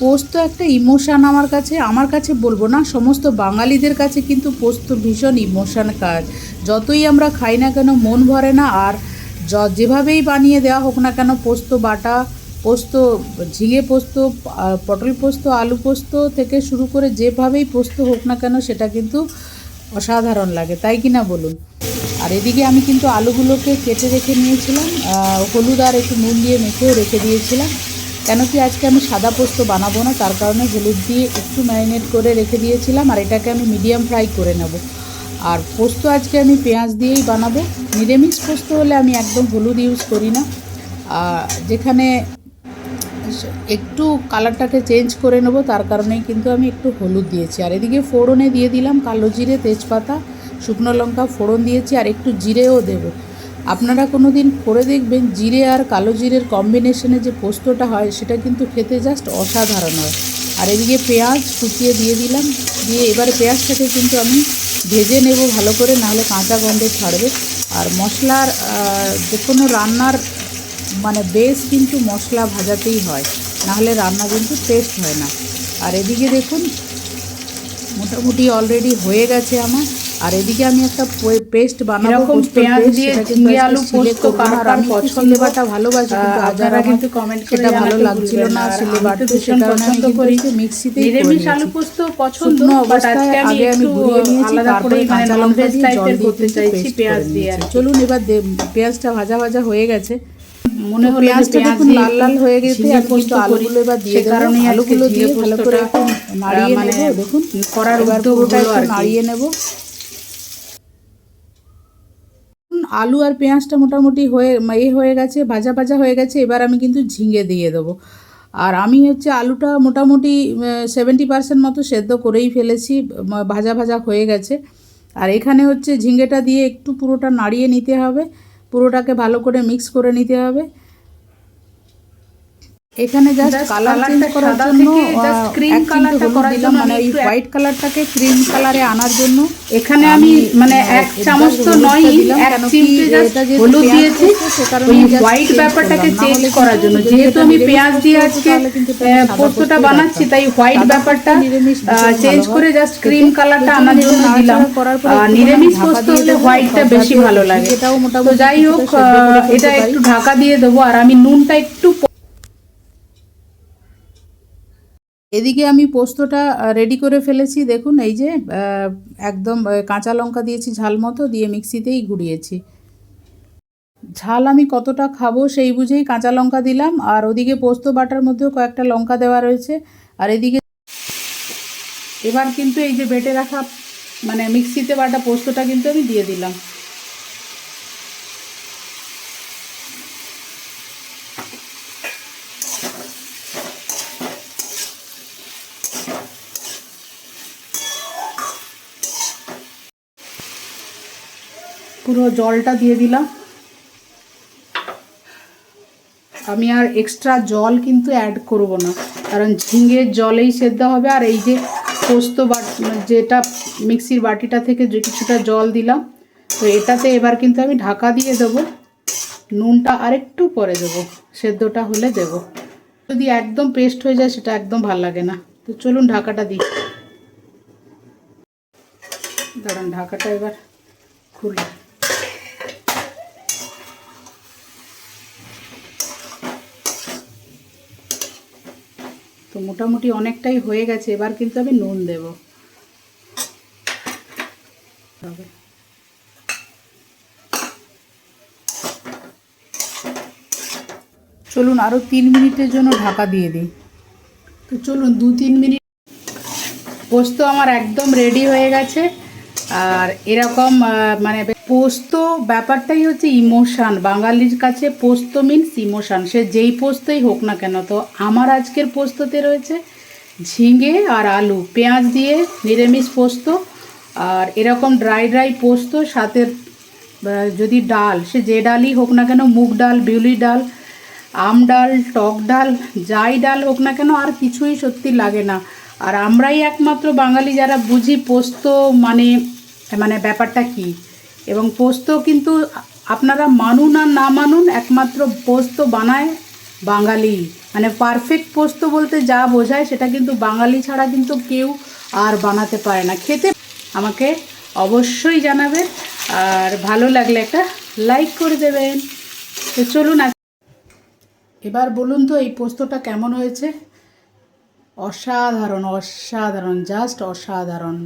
পোস্ত একটা ইমোশান আমার কাছে আমার কাছে বলব না, সমস্ত বাঙালিদের কাছে কিন্তু পোস্ত ভীষণ ইমোশান কাজ। যতই আমরা খাই না কেন, মন ভরে না, আর যেভাবেই বানিয়ে দেওয়া হোক না কেন, পোস্ত বাটা, পোস্ত, ঝিঙে পোস্ত পটল পোস্ত, আলু পোস্ত থেকে শুরু করে যেভাবেই পোস্ত হোক না কেন, সেটা কিন্তু অসাধারণ লাগে, তাই কি না বলুন? আর এদিকে আমি কিন্তু আলুগুলোকে কেটে রেখে নিয়েছিলাম হলুদ আর একটু নুন দিয়ে মেখেও রেখে দিয়েছিলাম। কেন কি আজকে আমি সাদা পোস্ত বানাবো না, তার কারণে হলুদ দিয়ে একটু ম্যারিনেট করে রেখে দিয়েছিলাম, আর এটাকে আমি মিডিয়াম ফ্রাই করে নেব। আর পোস্ত আজকে আমি পেঁয়াজ দিয়েই বানাবো। নিরামিষ পোস্ত হলে আমি একদম হলুদ ইউজ করি না। যেখানে একটু কালারটাকে চেঞ্জ করে নেব, তার কারণেই কিন্তু আমি একটু হলুদ দিয়েছি। আর এদিকে ফোড়নে দিয়ে দিলাম কালো জিরে, তেজপাতা, শুকনো লঙ্কা ফোড়ন দিয়েছি, আর একটু জিরেও দেবো। আপনারা কোনো দিন করে দেখবেন জিরে আর কালো জিরের কম্বিনেশনে যে পোস্তটা হয়, সেটা কিন্তু খেতে জাস্ট অসাধারণ হয়। আর এদিকে পেঁয়াজ কুচিয়ে দিয়ে দিলাম, দিয়ে এবারে পেঁয়াজটাকে কিন্তু আমি ভেজে নেব ভালো করে, নাহলে কাঁচা গন্ধ ছাড়বে। আর মশলার যে কোনো রান্নার মানে বেশ কিন্তু মশলা ভাজাতেই হয়, নাহলে রান্না কিন্তু টেস্ট হয় না। আর এদিকে দেখুন, মোটামুটি অলরেডি হয়ে গেছে আমার। আর এদিকে আমি একটা পেস্ট বানাবো পেঁয়াজ দিয়ে ঝিঙে আলু পোস্ত করব না। আর কার আমি? বাটা ভালোবাসি কিন্তু আপনারা কিন্তু করে সেটা ভালো লাগছিল না। আর আমি সে কারণে আমি পছন্দ কিন্তু মিক্সিতেই নিরামিষ আলু পোস্ত পছন্দ বাট আজকে আমি একটু আলাদা করে মানে কাঁচা লঙ্কা দিয়ে জল করতে চাইছি পেঁয়াজ দিয়ে। চলুন এবার পেঁয়াজটা ভাজা ভাজা হয়ে গেছে মনে হলো পেঁয়াজটা পেঁয়াজ দেখুন লাল লাল হয়ে গেছে পোস্ত কিন্তু আলুগুলো এবার দিয়ে দেবো আলুগুলো দিয়ে ভালো করে একটু নাড়িয়ে মানে নেব দেখুন করার এবার উদ্যোগ একটু নাড়িয়ে নেব আলু আর পেঁয়াজটা মোটামুটি হয়ে, এ হয়ে গেছে, ভাজা ভাজা হয়ে গেছে, এবার আমি কিন্তু ঝিঙে দিয়ে দেবো। আর আমি হচ্ছে আলুটা মোটামুটি সেভেন্টি পার্সেন্ট মতো সেদ্ধ করেই ফেলেছি ভাজা ভাজা হয়ে গেছে। আর এখানে হচ্ছে ঝিঙেটা দিয়ে একটু পুরোটা নাড়িয়ে নিতে হবে, পুরোটাকে ভালো করে মিক্স করে নিতে হবে। এখানে জাস্ট Just কালার চেঞ্জ করার জন্য colourটা হলুদ করার জন্য মানে এক- হোয়াইট কালারটাকে ক্রিম কালারে আনার জন্য এখানে আমি মানে এক চামচ তো নয় এক চিমটে জাস্ট হলুদ দিয়েছি ওই হোয়াইট ব্যাপারটাকে চেঞ্জ করার জন্য যেহেতু আমি পেঁয়াজ দিয়ে আজকে পোস্তটা বানাচ্ছি তাই হোয়াইট ব্যাপারটা চেঞ্জ করে জাস্ট ক্রিম কালারটা আনার জন্য দিলাম। নিরামিষ পোস্ত হলে হোয়াইটটা বেশি ভালো লাগে। তো যাই হোক এটা একটু ঢাকা দিয়ে দেবো আর আমি নুনটা একটু এদিকে আমি পোস্তটা রেডি করে ফেলেছি। দেখুন, এই যে একদম কাঁচা লঙ্কা দিয়েছি ঝাল মতো, দিয়ে মিক্সিতেই ঘুরিয়েছি। ঝাল আমি কতটা খাব সেই বুঝেই কাঁচা লঙ্কা দিলাম। আর ওদিকে পোস্ত বাটার মধ্যেও কয়েকটা লঙ্কা দেওয়া রয়েছে। আর এদিকে এবার কিন্তু এই যে বেটে রাখা মানে মিক্সিতে বাটা পোস্তটা কিন্তু আমি দিয়ে দিলাম। পুরো জলটা দিয়ে দিলাম। আমি আর এক্সট্রা জল কিন্তু অ্যাড করব না, কারণ ঝিঙের জলেই সেদ্ধ হবে। আর এই যে পোস্ত বাট যেটা মিক্সির বাটিটা থেকে যে কিছুটা জল দিলাম, তো এটাতে এবার কিন্তু আমি ঢাকা দিয়ে দেবো। নুনটা আরেকটু পরে দেবো, সেদ্ধটা হলে দেব। যদি একদম পেস্ট হয়ে যায়, সেটা একদম ভালো লাগে না। তো চলুন ঢাকাটা দিই। দাঁড়ান, ঢাকাটা এবার খুলি। তো মোটামুটি অনেকটাই হয়ে গেছে, এবার কিন্তু আমি নুন দেব। চলুন আরও তিন মিনিটের জন্য ঢাকা দিয়ে দিই। তো চলুন দু তিন মিনিট। পোস্ত আমার একদম রেডি হয়ে গেছে। আর এরকম মানে পোস্ত, ব্যাপারটাই হচ্ছে ইমোশান বাঙালির কাছে পোস্ত মিনস ইমোশান সে যেই পোস্তই হোক না কেন, তো আমার আজকের পোস্ততে রয়েছে ঝিঙে আর আলু। পেঁয়াজ দিয়ে নিরামিষ পোস্ত আর এরকম ড্রাই ড্রাই পোস্ত, সাথে যদি ডাল, সে যে ডালই হোক না কেন, মুগ ডাল বিউলি ডাল, আম ডাল, টক ডাল, যাই ডাল হোক না কেন, আর কিছুই সত্যি লাগে না। আর আমরাই একমাত্র বাঙালি যারা বুঝি পোস্ত মানে মানে ব্যাপারটা কি? এবং পোস্ত কিন্তু আপনারা মানুন আর না মানুন একমাত্র পোস্ত বানায় বাঙালি। মানে পারফেক্ট পোস্ত বলতে যা বোঝায় সেটা কিন্তু বাঙালি ছাড়া কিন্তু কেউ আর বানাতে পারে না। খেতে আমাকে অবশ্যই জানাবেন আর ভালো লাগলে একটা লাইক করে দেবেন। তো চলুন এবার বলুন তো এই পোস্তটা কেমন হয়েছে? অসাধারণ অসাধারণ জাস্ট অসাধারণ।